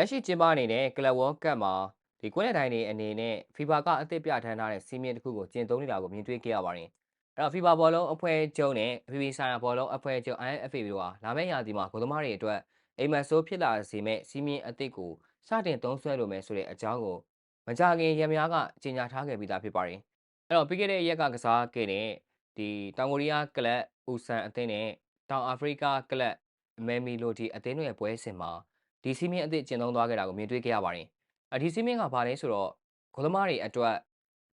လက်ရှိကျင်းပနေတဲ့ကလပ်ဝေါကပ်မှာဒီကွင်းလက်တိုင်းတွေအနေနဲ့ FIFA ကအသစ်ပြဋ္ဌာန်းထားတဲ့စီးမင်းတစ်ခုကိုကျင့်သုံးနေတာကိုမြင်တွေ့ခဲ့ရပါတယ်။အဲ့တော့ FIFA ဘောလုံးအဖွဲ့ချုပ်နဲ့ FIFA ဆိုင်ရာဘောလုံးအဖွဲ့ချုပ် IFFA တို့ဟာလာမယ့်ရာသီမှာဗိုလ်သမားတွေအတွက်အိမ်မက်ဆိုးဖြစ်လာစေမဲ့စီးမင်းအသစ်ကိုစတင်သုံးစွဲလိုမယ်ဆိုတဲ့အကြောင်းကိုမကြခင်ရများကကြေညာထားခဲ့ပြီးသားဖြစ်ပါတယ်။အဲ့တော့ပြီးခဲ့တဲ့ရက်ကကစားခဲ့တဲ့ဒီတောင်ကိုရီးယားကလပ်ဦးဆန်အသင်းနဲ့တောင်အာဖရိကကလပ်မဲမီလိုဒီအသင်းတို့ရဲ့ပွဲစဉ်မှာ ဒီစီးမင်းအသစ်ကျင့်သုံးသွားခဲ့တာကိုမြင်တွေ့ခဲ့ရပါတယ်။အဒီစီးမင်းကဘာလဲဆိုတော့ဂိုလမားတွေအတွက်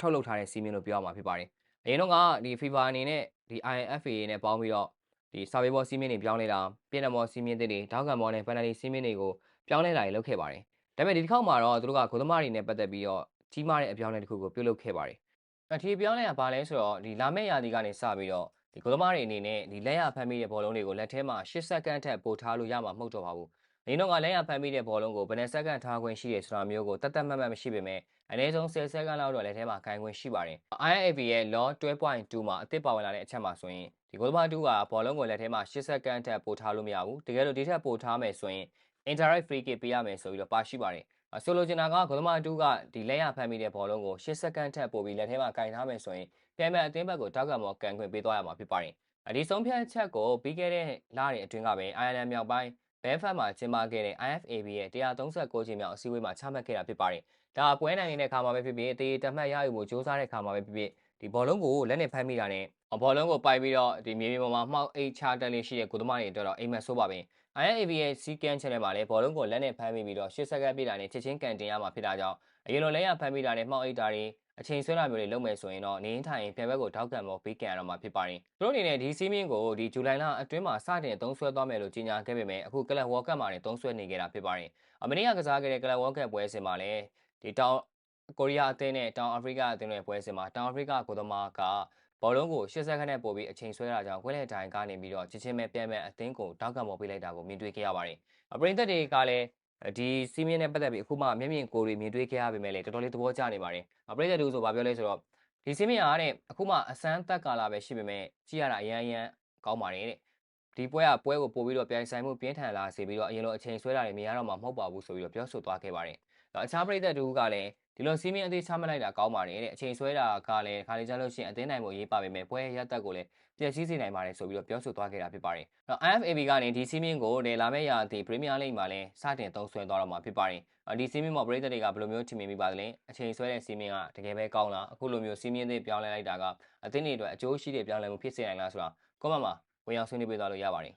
ထုတ်လုပ်ထားတဲ့စီးမင်းလို့ပြောရမှာဖြစ်ပါတယ်။အရင်တော့ကဒီ FIFA အနေနဲ့ဒီ INFA နဲ့ပေါင်းပြီးတော့ဒီစာပေဘောစီးမင်းတွေပြောင်းလဲတာပြည်နယ်မော်စီးမင်းတွေတောက်ကန်မော်နဲ့ပန်နယ်လီစီးမင်းတွေကိုပြောင်းလဲတာတွေလုပ်ခဲ့ပါတယ်။ဒါပေမဲ့ဒီတစ်ခေါက်မှာတော့သူတို့ကဂိုလမားတွေနဲ့ပတ်သက်ပြီးတော့ကြီးမားတဲ့အပြောင်းလဲတစ်ခုကိုပြုလုပ်ခဲ့ပါတယ်။အထီးပြောင်းလဲတာဘာလဲဆိုတော့ဒီလာမယ့်ရာသီကနေစပြီးတော့ဒီဂိုလမားတွေအနေနဲ့ဒီလက်ရဖမ်းမိတဲ့ဘောလုံးတွေကိုလက်ထဲမှာ10စက္ကန့်ထက်ပိုထားလို့ရမှာမဟုတ်တော့ပါဘူး။ ဒီတော့ကလက်ရဖမ်းမိတဲ့ဘောလုံးကိုဘယ်နဲ့စက္ကန့်ထားခွင့်ရှိရဆိုတာမျိုးကိုတတ်တတ်မှတ်မှတ်မရှိပေမဲ့အနည်းဆုံး10စက္ကန့်လောက်တော့လက်ထဲမှာခိုင်ခွင့်ရှိပါတယ်။ IFAB ရဲ့ law 12.2မှာအသစ်ပါဝင်လာတဲ့အချက်မှာဆိုရင်ဒီဂိုလမား2ကဘောလုံးကိုလက်ထဲမှာ10စက္ကန့်ထက်ပိုထားလို့မရဘူး။တကယ်လို့ဒီထက်ပိုထားမယ်ဆိုရင် indirect free kick ပေးရမယ်ဆိုပြီးတော့ပါရှိပါတယ်။ဆိုလိုချင်တာကဂိုလမား2ကဒီလက်ရဖမ်းမိတဲ့ဘောလုံးကို10စက္ကန့်ထက်ပိုပြီးလက်ထဲမှာကင်ထားမယ်ဆိုရင်ပြန်မဲ့အသင်းဘက်ကိုတောက်ကံမော်ကန်ခွင့်ပေးသွားရမှာဖြစ်ပါတယ်။ဒီဆုံးဖြတ်ချက်ကိုပြီးခဲ့တဲ့လတွေအတွင်းကပဲ Ireland မြောက်ပိုင်း ဘဲဖတ်မှာကျင်းပခဲ့တဲ့ IFAB ရဲ့136ချိန်မြောက်အစည်းအဝေးမှာချမှတ်ခဲ့တာဖြစ်ပါတယ်။ဒါပွဲနိုင်နေတဲ့ခါမှာပဲဖြစ်ဖြစ်တေးတမှတ်ရယူမှုစ조사တဲ့ခါမှာပဲဖြစ်ဖြစ် ဒီဘောလုံးကိုလက်နဲ့ဖမ်းမိတာနဲ့ဘောလုံးကိုပိုက်ပြီးတော့ဒီမြေပြင်ပေါ်မှာမှောက်အိတ်ချတက်လေးရှိတဲ့ကုသမားတွေအတွက်တော့အိမ်မက်ဆိုးပါပဲ။ IFAB ရဲ့စီကန် channel မှာလည်းဘောလုံးကိုလက်နဲ့ဖမ်းမိပြီးတော့10စက္ကန့်ပြည့်တာနဲ့ချက်ချင်းကန်တင်ရမှာဖြစ်တာကြောင့်အရင်လိုလက်ရဖမ်းမိတာနဲ့မှောက်အိတ်တာတွေအချိန်ဆွဲတာမျိုးတွေလုပ်မယ်ဆိုရင်တော့နေထိုင်ပြန်ဘက်ကိုထောက်ကန်မောပေးကန်ရတော့မှာဖြစ်ပါတယ်။သူတို့အနေနဲ့ဒီစီးမင်းကိုဒီဇူလိုင်လအတွင်းမှာစတင်သုံးဆွဲသွားမယ်လို့ကြေညာခဲ့ပေမဲ့အခုကလပ်ဝေါ်ကပ်မှာလည်းသုံးဆွဲနေခဲ့တာဖြစ်ပါတယ်။အမေရိကကစားခဲ့တဲ့ကလပ်ဝေါ်ကပ်ပွဲစဉ်မှာလည်းဒီတောင် ကိုရီးယားအသင်းနဲ့တောင်အာဖရိကအသင်းတွေပွဲစဉ်မှာတောင်အာဖရိကကိုသမားကဘောလုံးကို80ခန်းနဲ့ပို့ပြီးအချိန်ဆွဲတာကြောင့်ခွဲလက်တိုင်းကနေပြီးတော့ချင်းချင်းပဲပြန်မဲ့အသင်းကိုတောက်ကံပေါ်ပေးလိုက်တာကိုမြင်တွေ့ခဲ့ရပါတယ်။အပရိသတ်တွေကလည်းဒီစီးမင်းနဲ့ပတ်သက်ပြီးအခုမှမျက်မြင်ကိုယ်တွေမြင်တွေ့ခဲ့ရပေမဲ့လည်းတော်တော်လေးသဘောကျနေပါတယ်။အပရိသတ်တို့ဆိုဘာပြောလဲဆိုတော့ဒီစီးမင်းကတဲ့အခုမှအစမ်းသက်ကာလာပဲရှိပေမဲ့ကြည့်ရတာအရန်အရန်ကောင်းပါတယ်တဲ့။ဒီပွဲကပွဲကိုပို့ပြီးတော့ပြိုင်ဆိုင်မှုပြင်းထန်လာစေပြီးတော့အရင်လိုအချိန်ဆွဲတာတွေမရတော့မှမဟုတ်ပါဘူးဆိုပြီးတော့ပြောဆိုသွားခဲ့ပါတယ်။ အခြားပရိသတ်တို့ကလည်းဒီလိုစီးမင်းအသေးချမလိုက်တာကောင်းပါတယ်တဲ့အချိန်ဆွဲတာကလည်းခါလေးကြလို့ရှိရင်အသင်းနိုင်မှုရေးပါပေမဲ့ပွဲရက်တက်ကိုလည်းပျက်စီးစေနိုင်ပါတယ်ဆိုပြီးတော့ပြောဆိုသွားခဲ့တာဖြစ်ပါတယ်။အဲ့တော့ IFAB ကနေဒီစီးမင်းကိုလာမယ့်ရာသီပရီးမီးယားလိဂ်မှာလည်းစတင်သုံးစွဲသွားတော့မှာဖြစ်ပါတယ်။ဒီစီးမင်းမှာပရိသတ်တွေကဘယ်လိုမျိုးထင်မြင်မိပါသလဲ။အချိန်ဆွဲတဲ့စီးမင်းကတကယ်ပဲကောင်းလား။အခုလိုမျိုးစီးမင်းတွေပြောင်းလဲလိုက်တာကအသင်းတွေအတွက်အကျိုးရှိတဲ့ပြောင်းလဲမှုဖြစ်စေနိုင်လားဆိုတာကွန်မန့်မှာဝင်ရောက်ဆွေးနွေးပေးသွားလို့ရပါတယ်